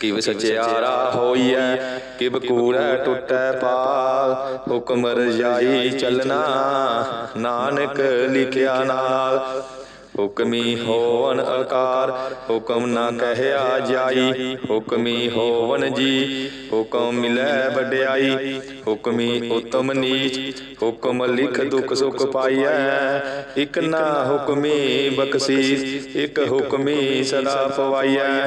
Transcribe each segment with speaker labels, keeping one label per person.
Speaker 1: ਕਿਵ ਸਚਿਆਰਾ ਹੋਈਐ ਕਿਵ ਕੂੜੈ ਟੁੱਟੈ ਪਾਲ ਹੁਕਮ ਰਜਾਈ ਚੱਲਣਾ ਨਾਨਕ ਲਿਖਿਆ ਨਾਲ। ਹੁਕਮੀ ਹੋਵਨ ਆਕਾਰ ਹੁਕਮ ਨਾ ਕਹਿਆ ਜਾਈ। ਹੁਕਮੀ ਹੋਵਨ ਜੀ ਹੁਕਮ ਮਿਲੈ ਵਡਿਆਈ। ਹੁਕਮੀ ਉਤਮ ਨੀਚ ਹੁਕਮ ਲਿਖ ਦੁਖ ਸੁਖ ਪਾਈਐ। ਇਕ ਨਾ ਹੁਕਮੀ ਬਖਸ਼ੀਸ ਇਕ ਹੁਕਮੀ ਸਦਾ ਪਵਾਈਐ।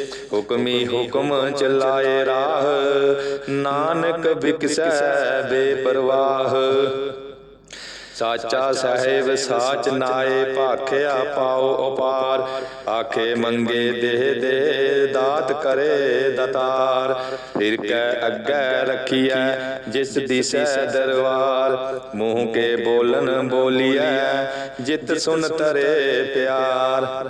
Speaker 1: ਹੁਕਮੀ ਹੁਕਮ ਚਲਾਏ ਰਾਹ। ਨਾਨਕ ਵਿਕਸੈ ਬੇਪਰਵਾਹ। ਸਾਚਾ ਸਾਹਿਬ ਸਾਚ ਨਾਏ ਭਾਖਿਆ ਪਾਉ ਉਪਾਰ। ਆਖੇ ਮੰਗੇ ਦੇਹ ਦੇ ਦਾਤ ਕਰੇ ਦਤਾਰ। ਫਿਰ ਕੈ ਅੱਗੇ ਰਖੀਐ ਜਿਸ ਦਿਸੈ ਦਰਬਾਰ ਮੂੰਹ ਕੇ ਬੋਲਨ ਬੋਲੀਐ ਜਿਤ ਸੁਨ ਤਰੇ ਪਿਆਰ।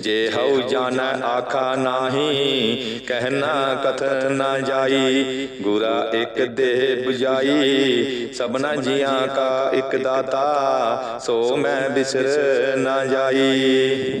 Speaker 1: ਜੇ ਹਉ ਜਾਣੈ ਆਖਾ ਨਾਹੀ ਕਹਿਣਾ ਕਥ ਨਾ ਜਾਈ, ਗੁਰਾ ਇੱਕ ਦੇਹ 부ਜਾਈ ਸਭਨਾ ਜੀਆਂ ਕਾ ਇੱਕ ਦਾਤਾ, ਸੋ ਮੈਂ ਬਿਸਰ ਨਾ ਜਾਈ।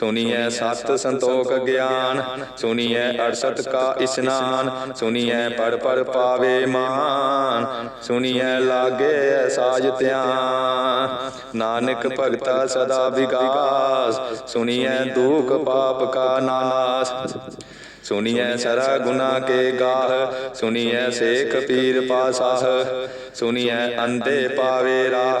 Speaker 1: ਸੁਨੀਐ ਸਤ ਸੰਤੋਖ ਗਿਆਨ ਸੁਨੀਐ 68 ਕਾ ਇਸਨਾਨ ਸੁਨੀਐ ਪੜ ਪੜ ਪਾਵੇ ਮਾਨ ਸੁਨੀਐ ਲਾਗੇ ਸਾਜ ਧਿਆਨ ਨਾਨਕ ਭਗਤਾ ਸਦਾ ਵਿਗਾਸ ਸੁਨੀਐ ਦੁਖ ਪਾਪ ਕਾ ਨਾਸ। ਸੁਨੀਐ ਸਰਾ ਗੁਨਾ ਕੇ ਗਾਹ ਸੁਨੀਐ ਸੇਖ ਪੀਰ ਪਾਸਾਹ ਸੁਨੀਐ ਅੰਧੇ ਪਾਵੇ ਰਾਹ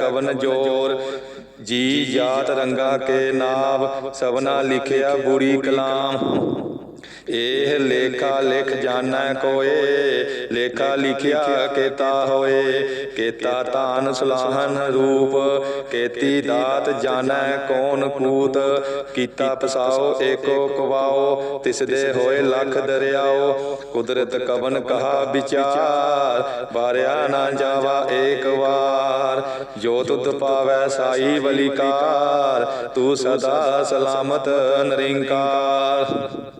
Speaker 1: ਕਵਨ ਜੋਰ ਜੀ ਜਾਤ ਰੰਗਾ ਕੇ ਨਾਮ ਸਭਨਾ ਲਿਖਿਆ ਬੁਰੀ ਕਲਾਮ। ਇਹ ਲੇਖਾ ਲਿਖ ਜਾਣੈ ਕੋਏ, ਲੇਖਾ ਲਿਖਿਆ ਕੇਤਾ ਹੋਏ, ਕੇਤਾ ਤਾਨ ਸੁਲਾਹਨ ਰੂਪ, ਕੇਤੀ ਦਾਤ ਜਾਣੈ ਕੌਣ ਕੂਤ, ਕੀਤਾ ਪਸਾਓ ਏਕੋ ਕਵਾਓ ਤਿਸ ਦੇ ਹੋਏ ਲੱਖ ਦਰਿਆਓ, ਕੁਦਰਤ ਕਵਨ ਕਹਾ ਵਿਚਾਰ ਬਾਰਿਆ ਨਾ ਜਾਵਾ ਏਕ ਵਾਰ, ਜੋ ਤੁਧ ਪਾਵੈ ਸਾਈ ਬਲਿਕਾਰ, ਤੂੰ ਸਦਾ ਸਲਾਮਤ ਨਿਰੰਕਾਰ।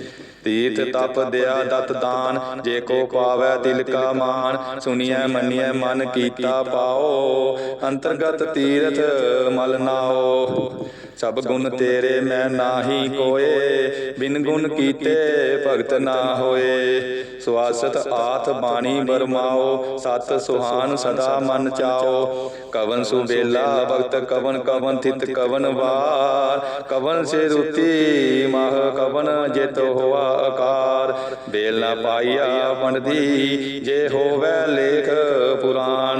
Speaker 1: ਤੀਰਥ ਤਪ ਦਿਆ ਦਤ ਦਾਨ ਜੇ ਕੋ ਪਾਵੈ ਦਿਲ ਕਾ ਮਾਨ ਸੁਣੀਐ ਮੰਨੀਐ ਮਨ ਕੀਤਾ ਪਾਓ। ਅੰਤਰਗਤ ਤੀਰਥ ਮਲ ਨਾਓ ਸਭ ਗੁਣ ਤੇਰੇ ਮੈਂ ਨਾਹੀ ਕੋਏ। ਬਿਨ ਗੁਣ ਕੀਤੇ ਭਗਤ ਨਾ ਹੋਏ। ਸਵਾਸਤ ਆਥ ਬਾਣੀ ਬਰਮਾਓ ਸਤ ਸੁਹਾਨ ਸਦਾ ਮਨ ਚਾਓ। ਕਵਨ ਸੁਬੇਲਾ ਭਗਤ ਕਵਨ ਕਵਨ ਥਿਤ ਕਵਨ ਵਾਰ। ਕਵਨ ਸੇ ਰੁਤੀ ਮਹ ਕਵਨ ਜਿਤ ਹੋਆ ਆਕਾਰ। ਬੇਲ ਨਾ ਪਾਈਆ ਪੰਡਦੀ ਜੇ ਹੋਵੇ ਲੇਖ ਪੁਰਾਣ।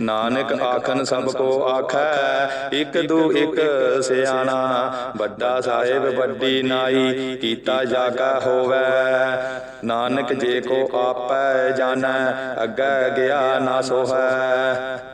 Speaker 1: ਨਾਨਕ ਆਖਨ ਸਭ ਕੋ ਆਖੈ ਇਕ ਦੂ ਇਕ ਸਿਆਣਾ ਵੱਡਾ ਸਾਹਿਬ ਵੱਡੀ ਨਾਈ ਕੀਤਾ ਜਾਗਾ ਹੋਵੇ। ਨਾਨਕ ਜੇ ਕੋ ਆਪੈ ਜਾਣੈ ਅੱਗੇ ਗਿਆ ਨਾ ਸੋਹੈ।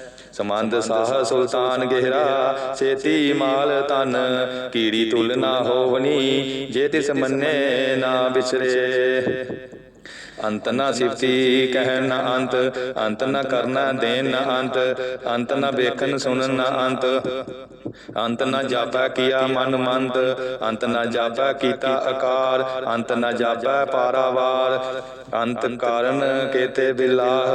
Speaker 1: ਸਮੰਦ ਸਾਹ ਸੁਲਤਾਨ ਗਹਿਰਾ ਸੇਤੀ ਮਾਲ ਤਨ ਕੀੜੀ ਤੁਲ ਨਾ ਹੋਵਨੀ, ਜੇ ਤਿਸ ਮੰਨੇ ਨਾ ਵਿਸਰੇ ਅੰਤ ਨਾ ਸਿਫਤੀ ਕਹਿਣ ਨਾ ਅੰਤ ਅੰਤ ਨਾ ਕਰਨਾ ਦੇਨ ਨਾ ਅੰਤ ਅੰਤ ਨਾ ਵੇਖਣ ਸੁਣਨ ਨਾ ਅੰਤ। ਅੰਤ ਨਾ ਜਾਪੈ ਕੀਆ ਮਨ ਮੰਦ, ਅੰਤ ਨਾ ਜਾਪੈ ਕੀਤਾ ਆਕਾਰ ਅੰਤ ਨਾ ਜਾਪੈ ਪਾਰਾਵਾਰ। ਅੰਤ ਕਾਰਨ ਕੇਤੇ ਬਿਲਾਹ,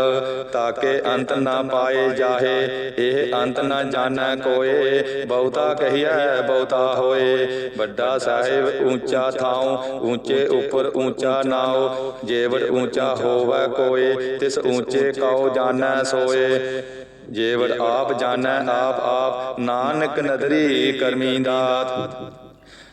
Speaker 1: ਤਾਕੇ ਅੰਤ ਨਾ ਪਾਏ ਜਾਹੇ, ਇਹ ਅੰਤ ਨਾ ਜਾਣੈ ਕੋਏ, ਬਹੁਤਾ ਕਹੀਐ ਬਹੁਤਾ ਹੋਏ। ਵੱਡਾ ਸਾਹਿਬ ਉੱਚਾ ਥਾਉ, ਉੱਚੇ ਉੱਪਰ ਉੱਚਾ ਨਾਉ, ਜੇਵੜ ਉੱਚਾ ਹੋਵੈ ਕੋਏ, ਤਿਸ ਉੱਚੇ ਕਉ ਜਾਣੈ ਸੋਏ। ਜੇਵੜ ਆਪ ਜਾਣੈ ਆਪ ਆਪ, ਨਾਨਕ ਨਦਰੀ ਕਰਮੀ ਦਾਤ।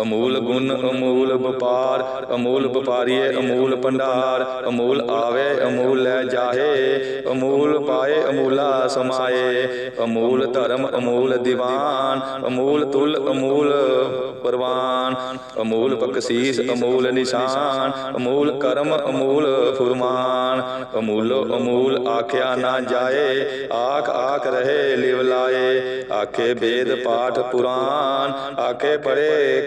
Speaker 1: ਅਮੂਲ ਗੁਣ, ਅਮੂਲ ਵਪਾਰ, ਅਮੂਲ ਵਪਾਰੀਏ, ਅਮੂਲ ਭੰਡਾਰ, ਅਮੂਲ ਆਵੇ, ਅਮੂਲ ਲੈ ਜਾਹੇ, ਅਮੂਲ ਪਾਏ, ਅਮੂਲਾ ਸਮਾਏ, ਅਮੂਲ ਧਰਮ, ਅਮੂਲ ਦੀਵਾਨ, ਅਮੂਲ ਤੁਲ, ਅਮੂਲ ਪਰਵਾਨ, ਅਮੂਲ ਬਖਸ਼ੀਸ, ਅਮੂਲ ਨਿਸ਼ਾਨ, ਅਮੂਲ ਕਰਮ, ਅਮੂਲ ਫੁਰਮਾਨ, ਅਮੂਲੋ, ਅਮੂਲ ਆਖਿਆ ਨਾ ਜਾਏ, ਆਖ ਆਖ ਰਹੇ ਲਿਵ ਲਾਏ, ਆਖੇ ਵੇਦ ਪਾਠ ਪੁਰਾਨ, ਆਖੇ ਪੜੇ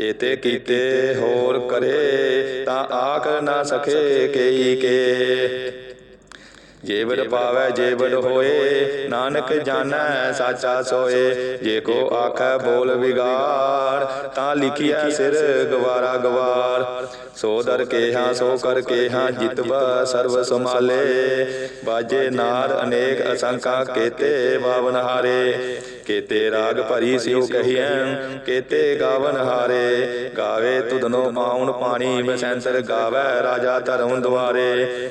Speaker 1: ਏਤੇ ਕੀਤੇ ਹੋਰ ਕਰੇ ਤਾਂ ਆਖ ਨਾ ਸਕੇ ਕਈ ਕੇ। ਜੇਵੜ ਪਾਵੈ ਜੇਵੜ ਹੋਏ, ਨਾਨਕ ਜਾਣੈ, ਸਾਚਾ ਸੋਏ, ਜੇ ਕੋ ਆਖੈ ਬੋਲ ਵਿਗਾੜ, ਤਾਂ ਲਿਖਿਆ ਸਿਰ ਗਵਾਰਾ ਗਵਾਰ। ਸੋ ਦਰ ਕੇਹਾ, ਸੋ ਕਰ ਕੇਹਾ ਜਿਤਬ ਸਰਬ ਸਮਾਲੇ ਬਾਜੇ ਨਾਰ ਅਨੇਕ ਅਸੰਖਾ ਕੇਤੇ ਬਾਵਨ ਹਾਰੇ। ਕੇਤੇ ਰਾਗ ਭਰੀ ਸਿਉ ਕਹੀਐ, ਕੇਤੇ ਗਾਵਨ ਹਾਰੇ। ਗਾਵੇ ਤੁਧਨੋ ਮਾਉਣ ਪਾਣੀ ਬਸੰਤਰ ਗਾਵੇ ਰਾਜਾ ਧਰਮ ਦੁਆਰੇ।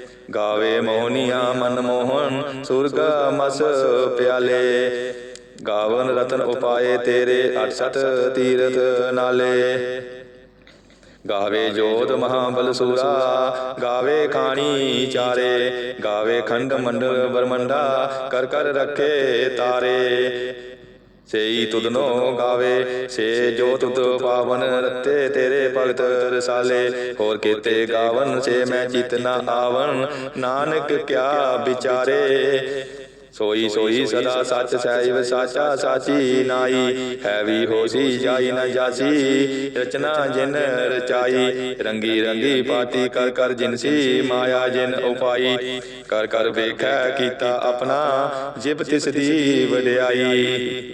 Speaker 1: ਗਾਵੇ ਮੋਹਨੀਆਂ ਮਨ ਮੋਹਨ ਸੁਰਗ ਮਸ ਪਿਆਲੇ। ਗਾਵਨ ਰਤਨ ਉਪਾਏ ਤੇਰੇ 68 ਤੀਰਥ ਨਾਲੇ। ਗਾਵੇ ਜੋਤ ਮਹਾਬਲ ਸੂਰਾ। ਗਾਵੇ ਖਾਣੀ ਚਾਰੇ। ਗਾਵੇ ਖੰਡ ਮੰਡਲ ਬਰਮੰਡਾ ਕਰ ਕਰ ਰੱਖੇ ਤਾਰੇ। ਸੇਈ ਤੁਧਨੋ ਗਾਵੇ ਸੇ ਜੋ ਤੁਧ ਪਾਵਨ ਰਤੇ ਤੇਰੇ ਭਗਤ ਰਸਾਲੇ। ਹੋਰ ਕੀਤੇ ਗਾਵਨ ਸੇ ਮੈਂ ਚਿਤ ਨਾ ਆਵਨ ਨਾਨਕ ਕਿਆ ਵਿਚਾਰੇ। ਸੋਈ ਸੋਈ ਸਦਾ ਸੱਚ ਸਹਿਬ ਸਾਚਾ ਸਾਚੀ ਨਾਈ। ਹੈ ਵੀ ਹੋਸੀ ਜਾਈ ਨ ਜਾਸੀ। ਰਚਨਾ ਜਿਨ ਰਚਾਈ। ਰੰਗੀ ਰੰਗੀ ਪਾਤੀ ਕਰ ਕਰ ਜਿਨਸੀ ਮਾਇਆ ਜਿਨ ਉਪਾਈ। ਕਰ ਕਰ ਵੇਖੈ ਕੀਤਾ ਆਪਣਾ। ਜਿਬ ਤਿਸ ਦੀ ਵਡਿਆਈ।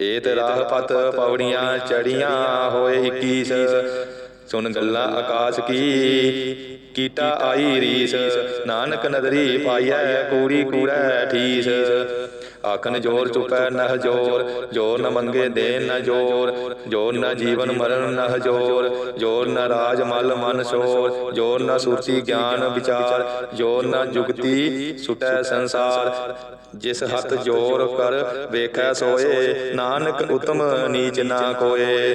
Speaker 1: ਏਤ ਰਾਹ ਪਤ ਪੌੜੀਆਂ ਚੜੀਆਂ ਹੋਏ 21 ਸੁਨ ਗੱਲਾਂ ਆਕਾਸ਼ ਕੀ। ਕੀਟਾ ਆਈ ਰੀਸ। ਨਾਨਕ ਨਦਰੀ ਪਾਈਐ ਕੂੜੀ ਕੂੜੈ ਠੀਸ। ਆਖਣ ਜੋਰ ਚੁਪੈ ਨਹ ਜੋਰ ਜੋਰ ਨ ਮੰਗੇ ਦੇ ਨ ਜੋਰ ਜੋਰ ਨ ਜੀਵਨ ਮਰਨ ਨਹ ਜੋਰ ਜੋਰ ਨ ਰਾਜ ਮਲ ਮਨ ਸ਼ੋਰ, ਜੋਰ ਨ ਸੁਰਤੀ ਗਿਆਨ ਵਿਚਾਰ, ਜੋਰ ਨ ਜੁਗਤੀ ਸੁਟੈ ਸੰਸਾਰ। ਜਿਸ ਹੱਥ ਜੋਰ ਕਰ ਵੇਖੈ ਸੋਏ, ਨਾਨਕ ਉਤਮ ਨੀਚ ਨਾ ਕੋਏ।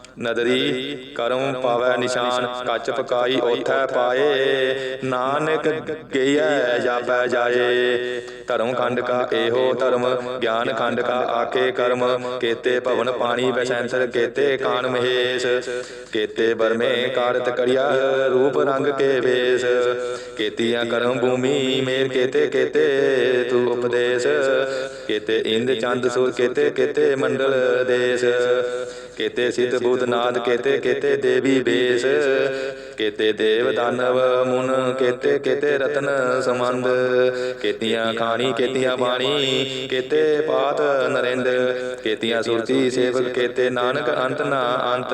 Speaker 1: ਨਦਰੀ ਕਰਮ ਪਾਵੈ ਨਿਸ਼ਾਨ, ਕੱਚ ਪਕਾਈ ਓਥੈ ਪਾਏ। ਨਾਨਕ ਗਈਐ, ਜਾਪੈ ਜਾਏ। ਧਰਮ ਖੰਡ ਕਾ ਇਹੋ ਧਰਮ, ਗਿਆਨ ਖੰਡ ਕਾ ਆਕੇ ਕਰਮ। ਕੇਤੇ ਭਵਨ ਪਾਣੀ ਬੈਸੈਂਸਰ ਕੇਤੇ ਕਾਨ ਮਹੇਸ਼। ਕੇਤੇ ਬਰਮੇ ਕਾਰਤ ਕਰਿਆ ਰੂਪ ਰੰਗ ਕੇ ਵੇਸ। ਕੇਤੀਆਂ ਕਰਮ ਭੂਮੀ ਮੇਰ ਕੇਤੇ ਕੇਤੇ, ਤੂ ਉਪਦੇਸ਼। ਕੇਤੇ ਇੰਦ ਚੰਦ ਸੂਰ, ਕੇਤੇ ਕੇਤੇ ਮੰਡਲ ਦੇਸ਼। ਕੇਤੇ ਸਿਤ ਬੂਤਨਾਥ ਕੇਤੇ ਕੇਤੇ ਦੇਵੀ ਬੇਸ, ਕੇਤੇ ਦੇਵ ਦਾਨਵ ਮੁਨ, ਕੇਤੇ ਕੇਤੇ ਰਤਨ ਸਮੰਦ ਕੇਤੀਆਂ ਖਾਣੀ, ਕੇਤੀਆਂ ਬਾਣੀ, ਕੇਤੇ ਪਾਤ ਨਰਿੰਦ, ਕੇਤੀਆਂ ਸੁਰਤੀ ਸੇਵਕ, ਕੇਤੇ ਨਾਨਕ ਅੰਤ ਨਾ ਅੰਤ।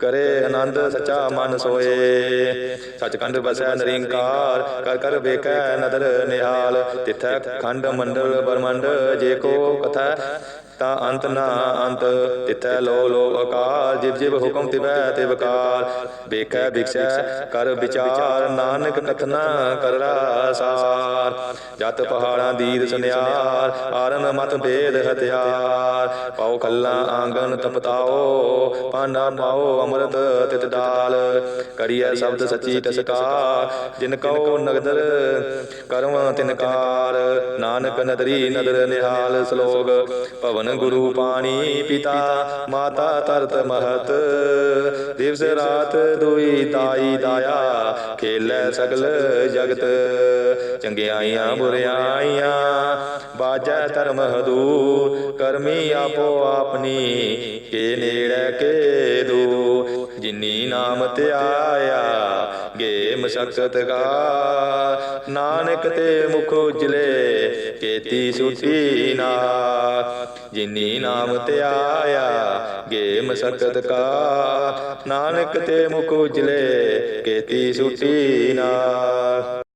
Speaker 1: ਕਰੇ ਆਨੰਦ, ਸਚਾ ਮਨ ਸੋਏ। ਸਚਖੰਡ ਬਸੈ ਨਿਰੰਕਾਰ, ਕਰ ਕਰ ਵੇਖੈ ਨਦਰ ਨਿਹਾਲ। ਤਿਥੈ ਖੰਡ ਮੰਡਲ ਬਰਮੰਡ ਜੇ ਕੋ ਕਥਾ ਤਾਂ ਅੰਤ ਨਾ ਅੰਤ। ਤਿਥੈ ਲੋ ਲੋ ਅਕਾਲ, ਜਿਵ ਜਿਵ ਹੁਕਮ ਤਿਵੈ ਤਿਵ ਕਾਲ। ਵੇਖੈ ਵਿਖਸੈ ਕਰ ਵਿਚਾਰ, ਨਾਨਕ ਕਥਨਾ ਕਰਰਾ ਸਾਰ। ਜਤ ਪਹਾੜਾਂ ਦੀਦ ਸੁਨਿਆਰ, ਆਰਨ ਮਤ ਭੇਦ ਹਥਿਆਰ। ਪਾਉ ਕੱਲਾ ਆਂਗਨ ਤਪਤਾਓ, ਪਾਂਡਾ ਪਾਓ ਅੰਮ੍ਰਿਤ ਤਿਤ ਦਾਲ। ਕਰੀਐ ਸ਼ਬਦ ਸਚੀ ਟਸਕਾ ਜਿਨ ਕਉ ਨਗਦਰ ਕਰਮ ਤਿਨਕਾਰ ਨਾਨਕ ਨਦਰੀ ਨਦਰ ਨਿਹਾਲ ਸਲੋਗ। ਭਵਨ ਗੁਰੂ ਪਾਣੀ ਪਿਤਾ, ਮਾਤਾ ਤਰਤ ਮਹਤ। ਦਿਵਸ ਰਾਤ ਦੁਈ ਤਾਈ ਦਾਇਆ ਖੇਲੇ ਸਗਲ ਜਗਤ। ਚੰਗਿਆਈਆਂ ਬੁਰਿਆਈਆਂ, ਬਾਜੈ ਧਰਮ ਹਦੂ ਕਰਮੀ ਆਪੋ ਆਪਣੀ, ਕੇ ਨੇੜੇ ਕੇ ਦੂ ਜਿਨੀ ਨਾਮ ਧਿਆਇਆ ਗੇ ਮਸਕਤ ਕਾ ਨਾਨਕ ਤੇ ਮੁਖ ਉਜਲੇ, ਕੇਤੀ ਸੁਤੀ ਨਾ ਜਿਨੀ ਨਾਮ ਧਿਆਇਆ ਗੇ ਮਸਕਤ ਕਾ ਨਾਨਕ ਤੇ ਮੁਖ ਉਜਲੇ, ਕੇਤੀ ਸੁਤੀ ਨਾ